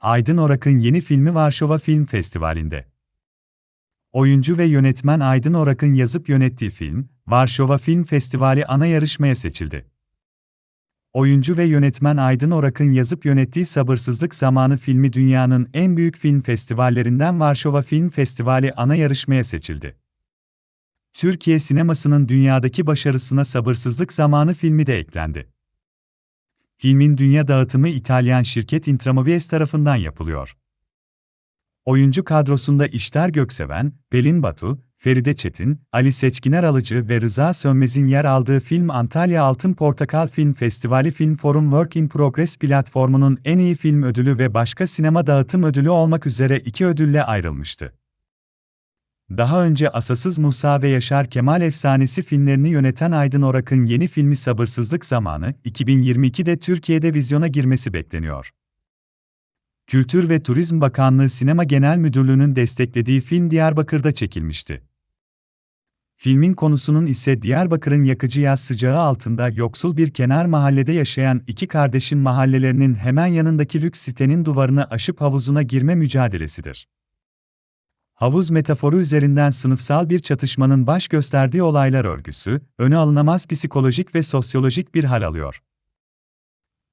Aydın Orak'ın yeni filmi Varşova Film Festivali'nde. Oyuncu ve yönetmen Aydın Orak'ın yazıp yönettiği film, Varşova Film Festivali ana yarışmaya seçildi. Oyuncu ve yönetmen Aydın Orak'ın yazıp yönettiği Sabırsızlık Zamanı filmi dünyanın en büyük film festivallerinden Varşova Film Festivali ana yarışmaya seçildi. Türkiye sinemasının dünyadaki başarısına Sabırsızlık Zamanı filmi de eklendi. Filmin dünya dağıtımı İtalyan şirket Intramovies tarafından yapılıyor. Oyuncu kadrosunda İşter Gökseven, Pelin Batu, Feride Çetin, Ali Seçkiner Alıcı ve Rıza Sönmez'in yer aldığı film Antalya Altın Portakal Film Festivali Film Forum Work in Progress platformunun en iyi film ödülü ve başka sinema dağıtım ödülü olmak üzere iki ödülle ayrılmıştı. Daha önce Asasız Musa ve Yaşar Kemal Efsanesi filmlerini yöneten Aydın Orak'ın yeni filmi Sabırsızlık Zamanı, 2022'de Türkiye'de vizyona girmesi bekleniyor. Kültür ve Turizm Bakanlığı Sinema Genel Müdürlüğü'nün desteklediği film Diyarbakır'da çekilmişti. Filmin konusunun ise Diyarbakır'ın yakıcı yaz sıcağı altında yoksul bir kenar mahallede yaşayan iki kardeşin mahallelerinin hemen yanındaki lüks sitenin duvarını aşıp havuzuna girme mücadelesidir. Havuz metaforu üzerinden sınıfsal bir çatışmanın baş gösterdiği olaylar örgüsü, öne alınamaz psikolojik ve sosyolojik bir hal alıyor.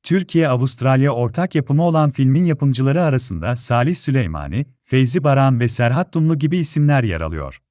Türkiye-Avustralya ortak yapımı olan filmin yapımcıları arasında Salih Süleymani, Feyzi Baran ve Serhat Dumlu gibi isimler yer alıyor.